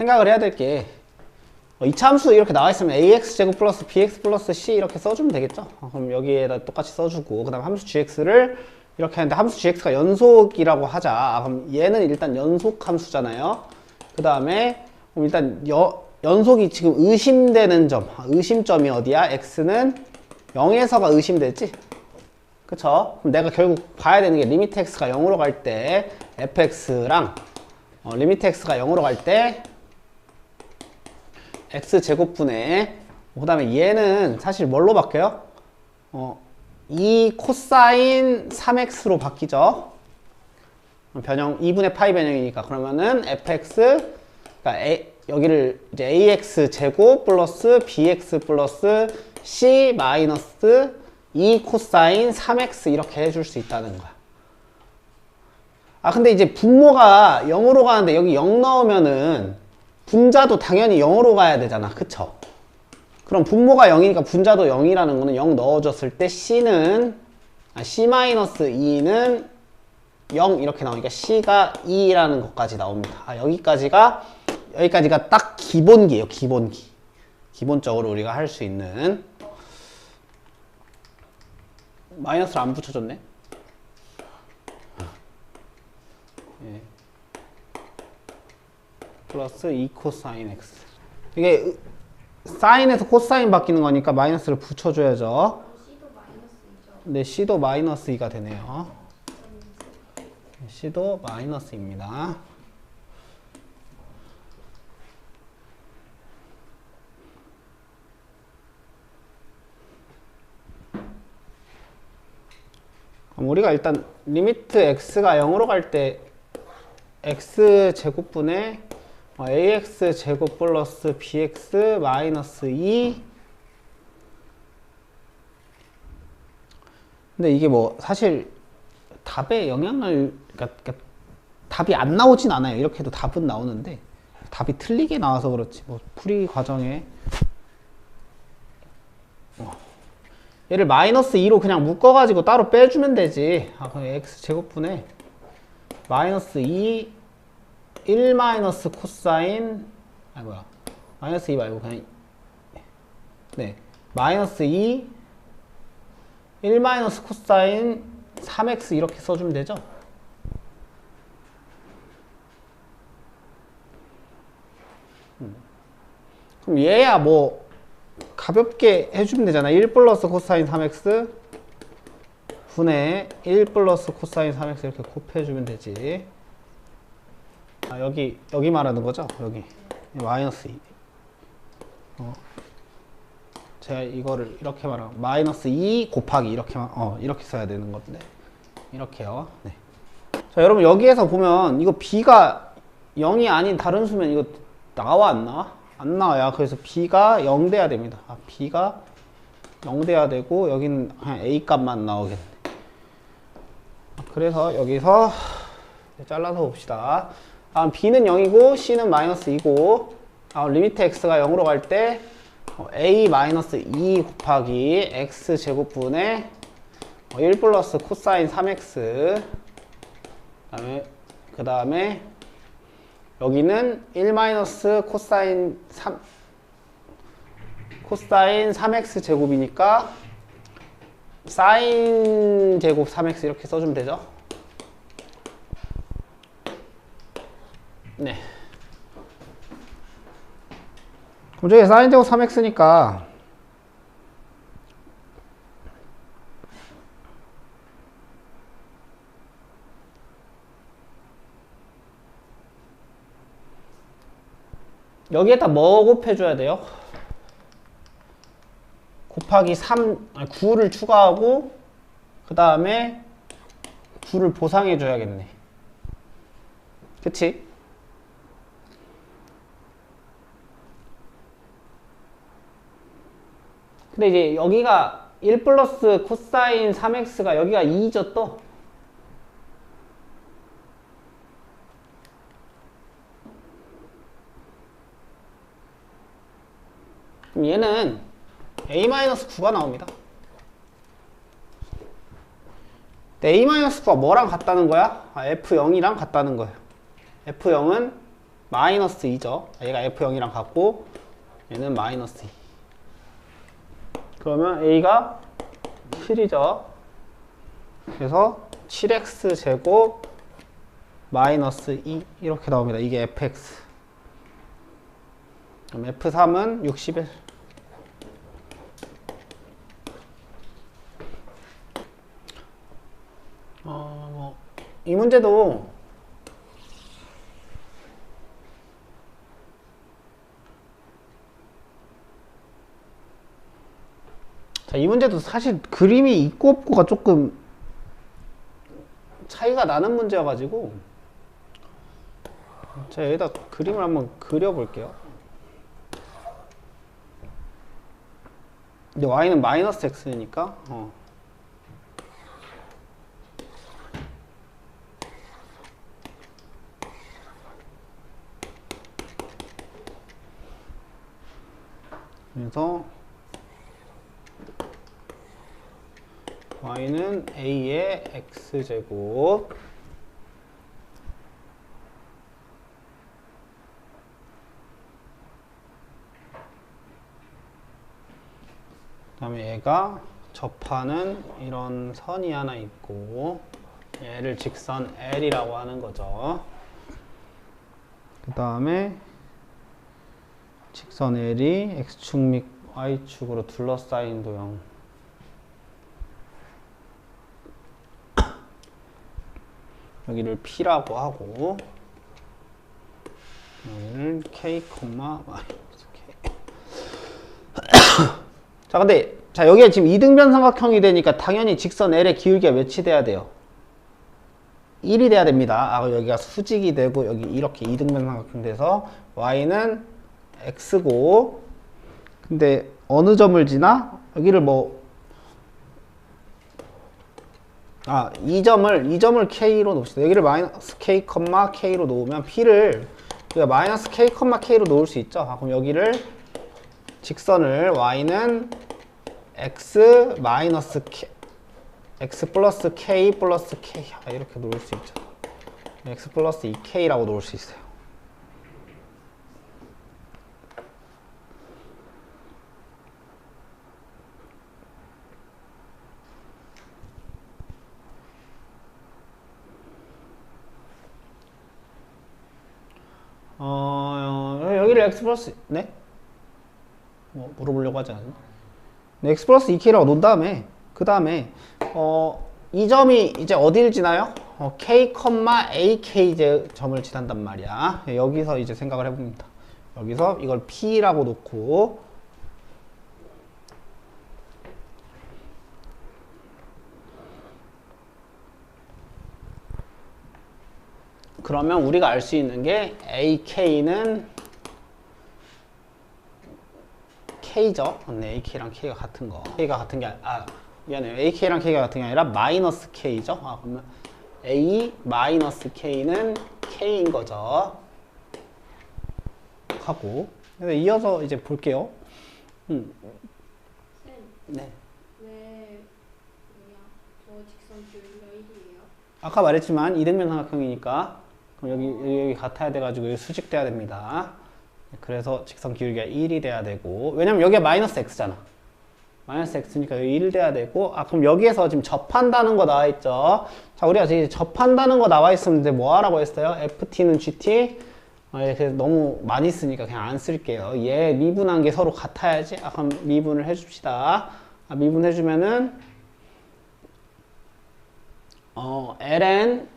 생각을 해야 될게 어, 이차 함수 이렇게 나와 있으면 ax 제곱 플러스 bx 플러스 c 이렇게 써주면 되겠죠. 어, 그럼 여기에다 똑같이 써주고 그 다음 함수 gx를 이렇게 하는데 함수 gx가 연속이라고 하자. 아, 그럼 얘는 일단 연속 함수잖아요. 그 다음에 일단 여, 연속이 지금 의심되는 점, 아, 의심점이 어디야? x는 0에서가 의심되지? 그쵸? 그럼 내가 결국 봐야 되는 게 리미트 x가 0으로 갈 때 fx랑 어, 리미트 x가 0으로 갈 때 x 제곱분의 그 다음에 얘는 사실 뭘로 바뀌어요? 어, 2 코사인 3x로 바뀌죠. 변형 2분의 파이 변형이니까 그러면은 fx 그러니까 A, 여기를 이제 ax 제곱 플러스 bx 플러스 c 마이너스 2 코사인 3x 이렇게 해줄 수 있다는 거야. 아 근데 이제 분모가 0으로 가는데 여기 0 넣으면은 분자도 당연히 0으로 가야 되잖아. 그쵸? 그럼 분모가 0이니까 분자도 0이라는 거는 0 넣어줬을 때 c는 아, c-2는 0 이렇게 나오니까 c가 2라는 것까지 나옵니다. 아, 여기까지가 여기까지가 딱 기본기예요. 기본기. 기본적으로 우리가 할 수 있는 마이너스를 안 붙여줬네. 예. 플러스 2 코사인 x. 이게 사인에서 코사인 바뀌는 거니까 마이너스를 붙여줘야죠. 마이너스이죠. 네, C도 마이너스 2가 되네요. C도 마이너스입니다. 그럼 우리가 일단 리미트 x가 0으로 갈 때 x 제곱분의 어, ax 제곱 플러스 bx 마이너스 2 근데 이게 뭐 사실 답에 영향을 그러니까, 그러니까 답이 안 나오진 않아요. 이렇게 해도 답은 나오는데 답이 틀리게 나와서 그렇지 뭐 풀이 과정에 어. 얘를 마이너스 2로 그냥 묶어가지고 따로 빼주면 되지. 아 그럼 x 제곱분에 마이너스 2 1 마이너스 코사인 아 뭐야 마이너스 2 말고 그냥 네 마이너스 2 1 마이너스 코사인 3x 이렇게 써주면 되죠? 음. 그럼 얘야 뭐 가볍게 해주면 되잖아. 1 플러스 코사인 3x 분의 1 플러스 코사인 3x 이렇게 곱해주면 되지. 아, 여기 여기 말하는 거죠? 여기 마이너스 2. 어. 제가 이거를 이렇게 말하면 마이너스 2 곱하기 이렇게 만- 어 이렇게 써야 되는 건데 이렇게요. 네. 자 여러분 여기에서 보면 이거 b가 0이 아닌 다른 수면 이거 나와 안 나와? 안 나와요. 그래서 b가 0 돼야 됩니다. 아, b가 0 돼야 되고 여기는 그냥 a 값만 나오겠네. 아, 그래서 여기서 잘라서 봅시다. 아, b는 0이고 c는 마이너스 2고 아, 리미트 x가 0으로 갈때 어, a 마이너스 2 곱하기 x 제곱분의 어, 1 플러스 코사인 3x 그다음에 그 다음에 여기는 1 마이너스 코사인 3 코사인 3x 제곱이니까 사인 제곱 3x 이렇게 써주면 되죠. 네. 그럼 저기 사인 제곱 3x니까 여기에다 뭐 곱해줘야 돼요? 곱하기 3, 아니 9를 추가하고 그 다음에 9를 보상해줘야겠네. 그치? 근데 이제 여기가 1 플러스 코사인 3x가 여기가 2죠 또? 그럼 얘는 a-9가 나옵니다. 근데 a-9가 뭐랑 같다는 거야? 아, f0이랑 같다는 거예요. f0은 마이너스 2죠. 얘가 F0이랑 같고 얘는 마이너스 2. 그러면 A가 7이죠. 그래서 7x 제곱 마이너스 2 이렇게 나옵니다. 이게 fx. 그럼 f3은 61. 어, 뭐, 이 문제도 자, 이 문제도 사실 그림이 있고 없고가 조금 차이가 나는 문제여가지고 제가 여기다 그림을 한번 그려볼게요. 근데 y는 마이너스 x니까 어. 그래서 y는 a의 x제곱 그 다음에 얘가 접하는 이런 선이 하나 있고 얘를 직선 L이라고 하는 거죠. 그 다음에 직선 L이 X축 및 Y축으로 둘러싸인 도형 여기를 P라고 하고 여기를 K, 마이너스 자 근데 자 여기에 지금 이등변 삼각형이 되니까 당연히 직선 L의 기울기가 몇이 돼야 돼요? 1이 돼야 됩니다. 아 여기가 수직이 되고 여기 이렇게 이등변 삼각형 돼서 y는 x고 근데 어느 점을 지나? 여기를 뭐 아, 이 점을, 이 점을 K로 놓읍시다. 여기를 마이너스 K, K로 놓으면 P를, 마이너스 K, K로 놓을 수 있죠. 아, 그럼 여기를, 직선을 Y는 X 마이너스 K, X 플러스 K 플러스 K. 아, 이렇게 놓을 수 있죠. X 플러스 2K라고 놓을 수 있어요. 어, 여기를 x 플러스 네? 뭐 물어보려고 하지 않았나? 네, x 플러스 2k라고 놓은 다음에 그 다음에 어, 이 점이 이제 어디를 지나요? 어, k, ak 이제 점을 지난단 말이야. 네, 여기서 이제 생각을 해봅니다. 여기서 이걸 p라고 놓고 그러면 우리가 알 수 있는 게 AK는 K죠. 네, AK랑 K가 같은 거. K가 같은 게, 아, 미안해요. AK랑 K가 같은 게 아니라 마이너스 K죠. 아, 그러면 A 마이너스 K는 K인 거죠. 하고. 그래서 이어서 이제 볼게요. 음. 쌤, 네. 왜 뭐야? 저 직선 기울기가 1이에요? 아까 말했지만 이등변 삼각형이니까 여기, 여기, 같아야 돼가지고 여기 수직돼야 됩니다. 그래서 직선 기울기가 1이 돼야 되고 왜냐면 여기가 마이너스 x잖아. 마이너스 x니까 여기 1 돼야 되고 아 그럼 여기에서 지금 접한다는 거 나와 있죠. 자 우리가 이제 접한다는 거 나와 이제 뭐 하라고 했어요? ft는 gt 아, 예, 그래서 너무 많이 쓰니까 그냥 안 쓸게요. 얘 미분한 게 서로 같아야지. 아 그럼 미분을 해줍시다. 아, 미분해주면은 어, ln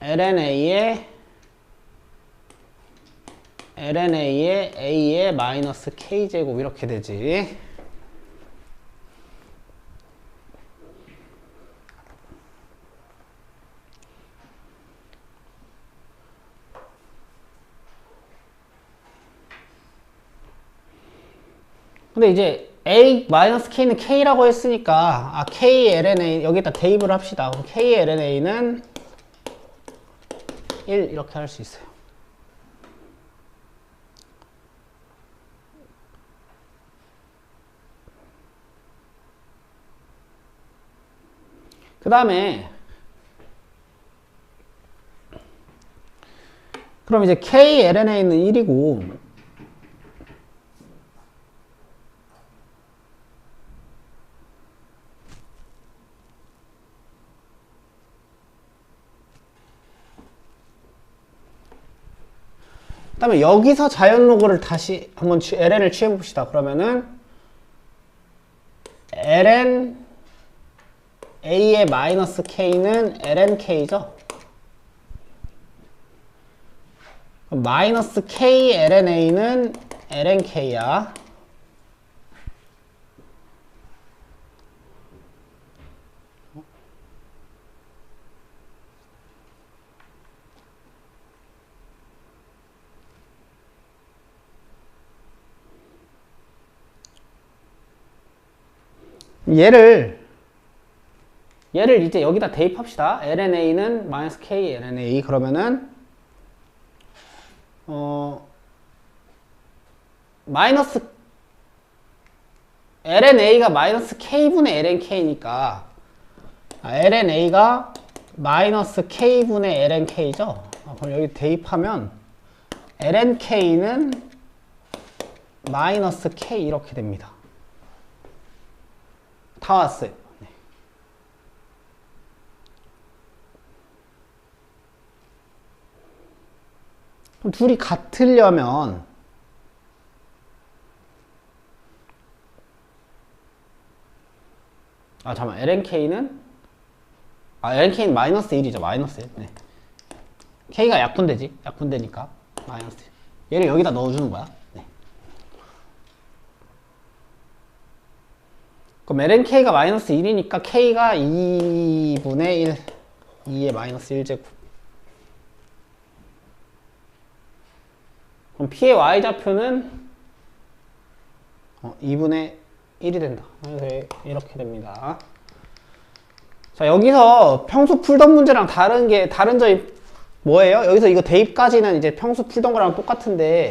lna의 lna의 a의 마이너스 k제곱 이렇게 되지. 근데 이제 a 마이너스 k는 k라고 했으니까 아 k lna 여기다 대입을 합시다. 그럼 k lna는 1 이렇게 할 수 있어요. 그 다음에 그럼 이제 KLNA는 1이고 다음에 여기서 자연 로그를 다시 한번 취- ln을 취해 봅시다. 그러면은 ln a의 마이너스 k는 ln k죠. 마이너스 k ln a는 ln k야. 얘를 얘를 이제 여기다 대입합시다. lna는 마이너스 k lna 그러면은 어 마이너스 lna가 마이너스 k분의 lnk니까 아, lna가 마이너스 k분의 lnk죠. 아, 그럼 여기 대입하면 lnk는 마이너스 k 이렇게 됩니다. 다 왔어요. 네. 그럼 둘이 같으려면 아 잠깐 LNK는? 아 LNK는 마이너스 1이죠. 마이너스 1 네. K가 약분되지? 약분되니까 마이너스 1 얘를 여기다 넣어주는 거야 네. 그럼 LNK가 마이너스 1이니까 K가 2분의 1 2의 마이너스 1제곱 그럼 P의 Y좌표는 어, 2분의 1이 된다. 이렇게 됩니다. 자, 여기서 평소 풀던 문제랑 다른 게, 다른 점이 뭐예요? 여기서 이거 대입까지는 이제 평소 풀던 거랑 똑같은데,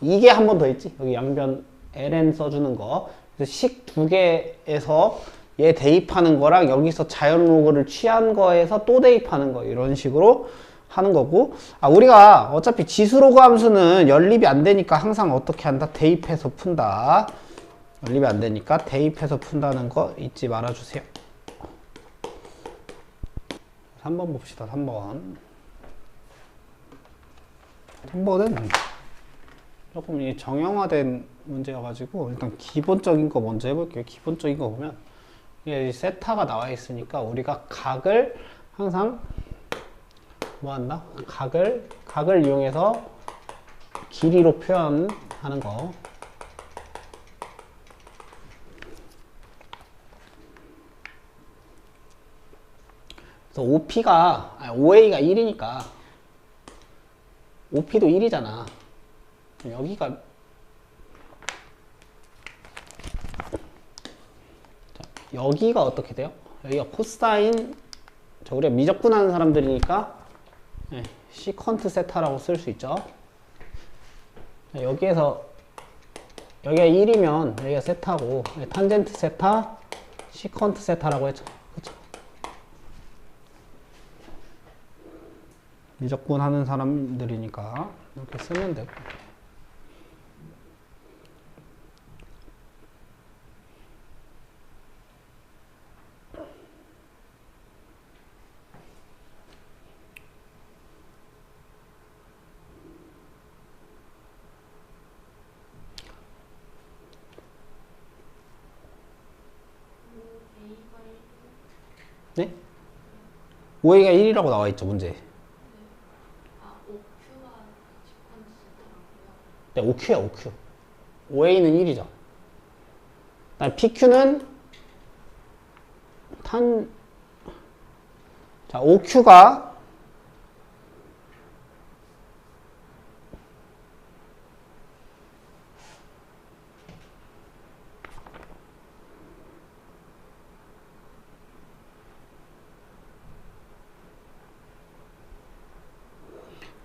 이게 한 번 더 있지? 여기 양변 ln 써주는 거. 식 두 개에서 얘 대입하는 거랑 여기서 자연 로그를 취한 거에서 또 대입하는 거. 이런 식으로 하는 거고. 아, 우리가 어차피 지수 로그 함수는 연립이 안 되니까 항상 어떻게 한다? 대입해서 푼다. 연립이 안 되니까 대입해서 푼다는 거 잊지 말아 주세요. 3번 봅시다. 3번. 3번은 조금 이 정형화된 문제여가지고 일단 기본적인 거 먼저 해볼게요. 기본적인 거 보면 이게 세타가 나와 있으니까 우리가 각을 항상 뭐 한다? 각을 각을 이용해서 길이로 표현하는 거. 그래서 OP가, 아니, OA가 1이니까, OP도 1이잖아. 여기가, 자, 여기가 어떻게 돼요? 여기가 코사인, 저 우리가 미적분하는 사람들이니까, 네, 시컨트 세타라고 쓸 수 있죠. 자, 여기에서, 여기가 1이면, 여기가 세타고, 네, 탄젠트 세타, 시컨트 세타라고 했죠. 그쵸? 미적분 하는 사람들이니까 이렇게 쓰면 되고 A가 1, 네? 5A가 1이라고 나와 있죠 문제. 네, OQ야 OQ 5A는 1이죠 그다음 PQ는 탄 자, OQ가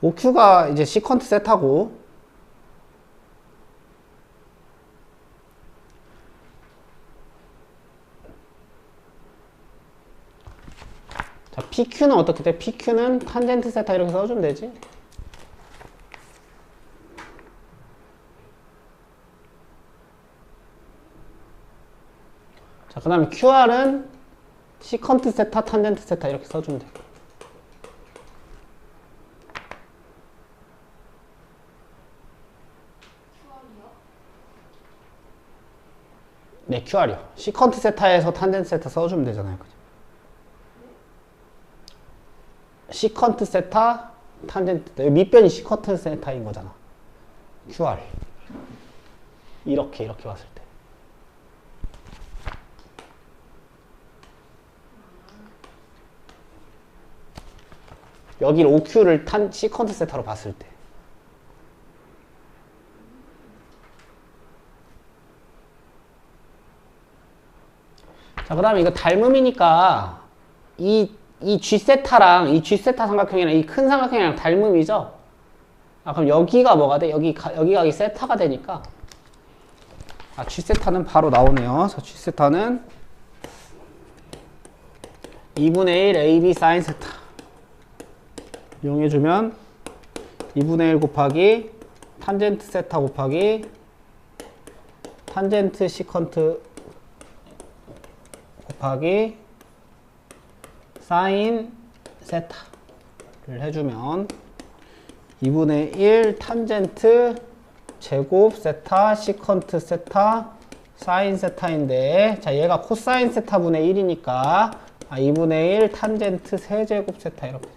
OQ가 이제 시퀀트 셋하고 자, PQ는 어떻게 돼? PQ는 탄젠트 세타 이렇게 써주면 되지. 자, 그 다음에 QR은 시퀀트 세타, 탄젠트 세타 이렇게 써주면 돼. 네, QR이요. 시컨트 세타에서 탄젠트 세타 써주면 되잖아요. 그죠? 시컨트 세타, 탄젠트 밑변이 시컨트 세타인 거잖아. QR. 이렇게, 이렇게 봤을 때. 여기를 OQ를 탄 시컨트 세타로 봤을 때. 자, 그 다음에 이거 닮음이니까 이, 이 G세타랑 이 G세타 삼각형이랑 이 큰 삼각형이랑 닮음이죠? 아, 그럼 여기가 뭐가 돼? 여기, 가, 여기가 이 세타가 되니까 아, G세타는 바로 나오네요. 자, G세타는 2분의 1 AB 사인 세타 이용해주면 2분의 1 곱하기 탄젠트 세타 곱하기 탄젠트 시컨트 곱하기 사인 세타를 해주면 2분의 1 탄젠트 제곱 세타 시컨트 세타 사인 세타인데 자 얘가 코사인 세타분의 1이니까 아, 2분의 1 탄젠트 세제곱 세타 이렇게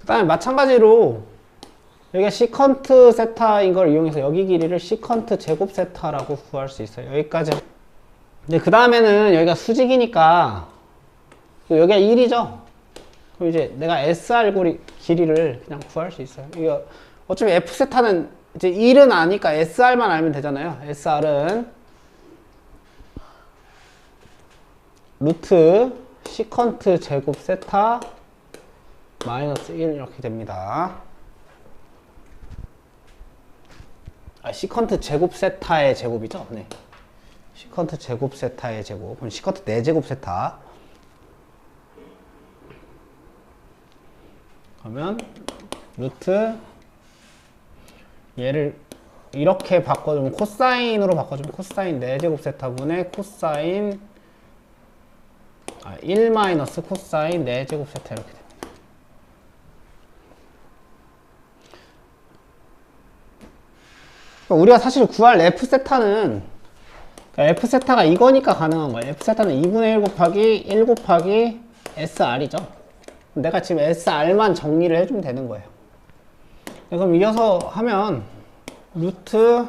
그 다음에 마찬가지로 여기가 시컨트 세타인 걸 이용해서 여기 길이를 시컨트 제곱 세타라고 구할 수 있어요. 여기까지. 근데 그 다음에는 여기가 수직이니까 여기가 1이죠. 그럼 이제 내가 SR 고리, 길이를 그냥 구할 수 있어요. 이거 어차피 F 세타는 이제 1은 아니까 SR만 알면 되잖아요. SR은 루트 시컨트 제곱 세타 마이너스 1 이렇게 됩니다. 아, 시컨트 제곱 세타의 제곱이죠? 네. 시컨트 제곱 세타의 제곱. 시컨트 4제곱 세타. 그러면 루트 얘를 이렇게 바꿔주면 코사인으로 바꿔주면 코사인 4제곱 세타분의 코사인 아, 1 마이너스 코사인 4제곱 세타 이렇게 됩니다. 그러니까 우리가 사실 구할 F 세타는 그러니까 F 세타가 이거니까 가능한 거예요. F 세타는 2분의 1 곱하기 1 곱하기 SR이죠. 내가 지금 SR만 정리를 해주면 되는 거예요. 네, 그럼 이어서 하면 루트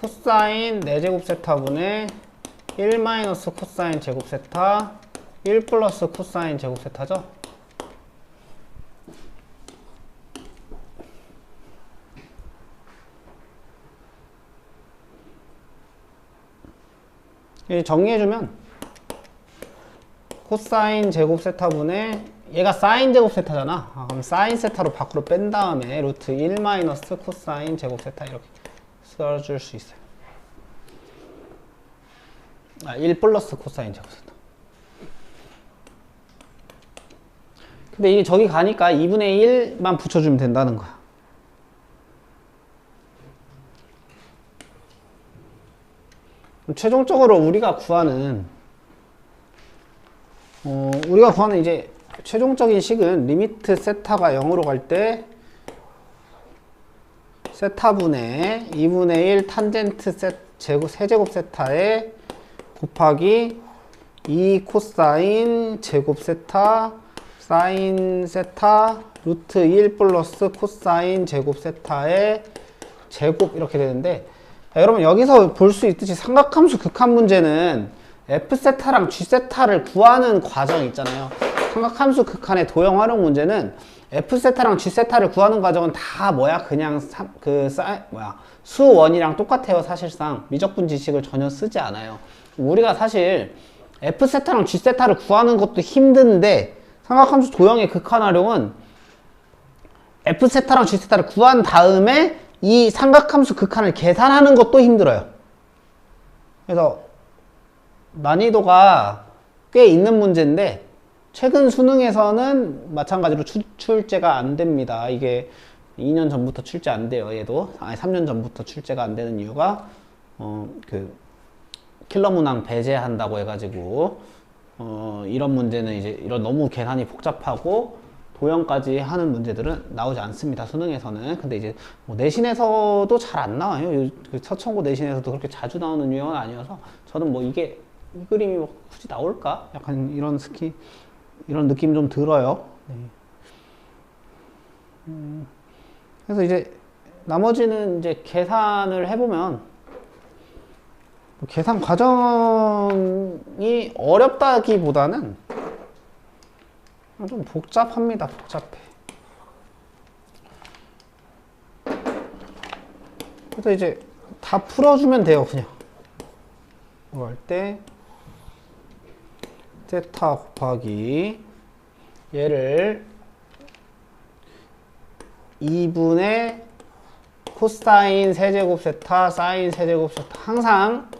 코사인 4제곱 세타분의 1 마이너스 코사인 제곱 세타 1 플러스 코사인 제곱 세타죠. 정리해주면 코사인 제곱 세타분의 얘가 사인 제곱 세타잖아. 아, 그럼 사인 세타로 밖으로 뺀 다음에 루트 1 마이너스 코사인 제곱 세타 이렇게 써줄 수 있어요. 아, 1 플러스 코사인 제곱 세타. 근데 이게 저기 가니까 2분의 1만 붙여주면 된다는 거야 그럼 최종적으로 우리가 구하는 어, 우리가 구하는 이제 최종적인 식은 리미트 세타가 0으로 갈 때 세타분의 2분의 1 탄젠트 세, 제곱, 세제곱 세타에 곱하기 2 코사인 제곱 세타 사인 세타 루트 1 플러스 코사인 제곱 세타의 제곱 이렇게 되는데 자, 여러분 여기서 볼 수 있듯이 삼각함수 극한 문제는 F세타랑 G세타를 구하는 과정이 있잖아요. 삼각함수 극한의 도형 활용 문제는 F세타랑 G세타를 구하는 과정은 다 뭐야? 그냥 삼, 그 사, 뭐야? 수원이랑 똑같아요. 사실상 미적분 지식을 전혀 쓰지 않아요. 우리가 사실 F세타랑 G세타를 구하는 것도 힘든데 삼각함수 도형의 극한 활용은 F세타랑 G세타를 구한 다음에 이 삼각함수 극한을 계산하는 것도 힘들어요. 그래서 난이도가 꽤 있는 문제인데 최근 수능에서는 마찬가지로 추- 출제가 안 됩니다. 이게 2년 전부터 출제 안 돼요. 얘도 아니 3년 전부터 출제가 안 되는 이유가 어 그 킬러 문항 배제한다고 해가지고 어 이런 문제는 이제 이런 너무 계산이 복잡하고 도형까지 하는 문제들은 나오지 않습니다. 수능에서는. 근데 이제 뭐 내신에서도 잘 안 나와요. 요- 그 서천고 내신에서도 그렇게 자주 나오는 유형은 아니어서 저는 뭐 이게 이 그림이 뭐 굳이 나올까? 약간 이런 스키 이런 느낌 좀 들어요. 네. 음, 그래서 이제 나머지는 이제 계산을 해보면 뭐 계산 과정이 어렵다기보다는 좀 복잡합니다. 복잡해. 그래서 이제 다 풀어주면 돼요. 그냥 이거 할 때 세타 곱하기 얘를 2분의 코사인 세제곱 세타 사인 세제곱 세타 항상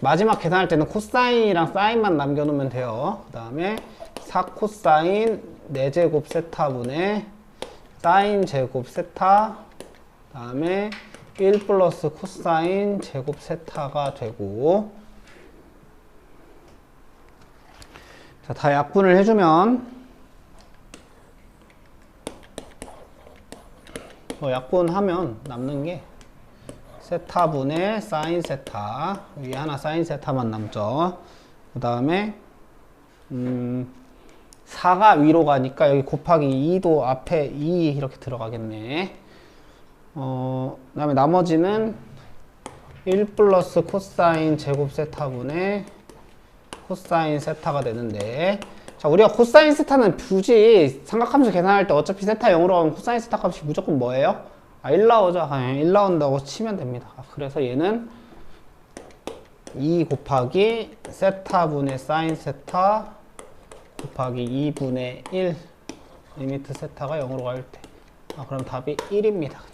마지막 계산할 때는 코사인이랑 사인만 남겨놓으면 돼요. 그 다음에 4코사인 4제곱 세타분의 사인 제곱 세타 그 다음에 1 플러스 코사인 제곱 세타가 되고. 자, 다 약분을 해주면 뭐 약분하면 남는 게 세타분의 사인 세타. 위에 하나 사인 세타만 남죠. 그 다음에 음 4가 위로 가니까 여기 곱하기 2도 앞에 2 이렇게 들어가겠네 어, 그 다음에 나머지는 1 플러스 코사인 제곱 세타분의 코사인 세타가 되는데 자 우리가 코사인 세타는 굳이 삼각함수 계산할 때 어차피 세타 0으로 가면 코사인 세타 값이 무조건 뭐예요? 아, 1 나오죠. 아, 1 나온다고 치면 됩니다. 아, 그래서 얘는 2 곱하기 세타분의 사인 세타 곱하기 2분의 1 리미트 세타가 0으로 갈 때. 아, 그럼 답이 1입니다.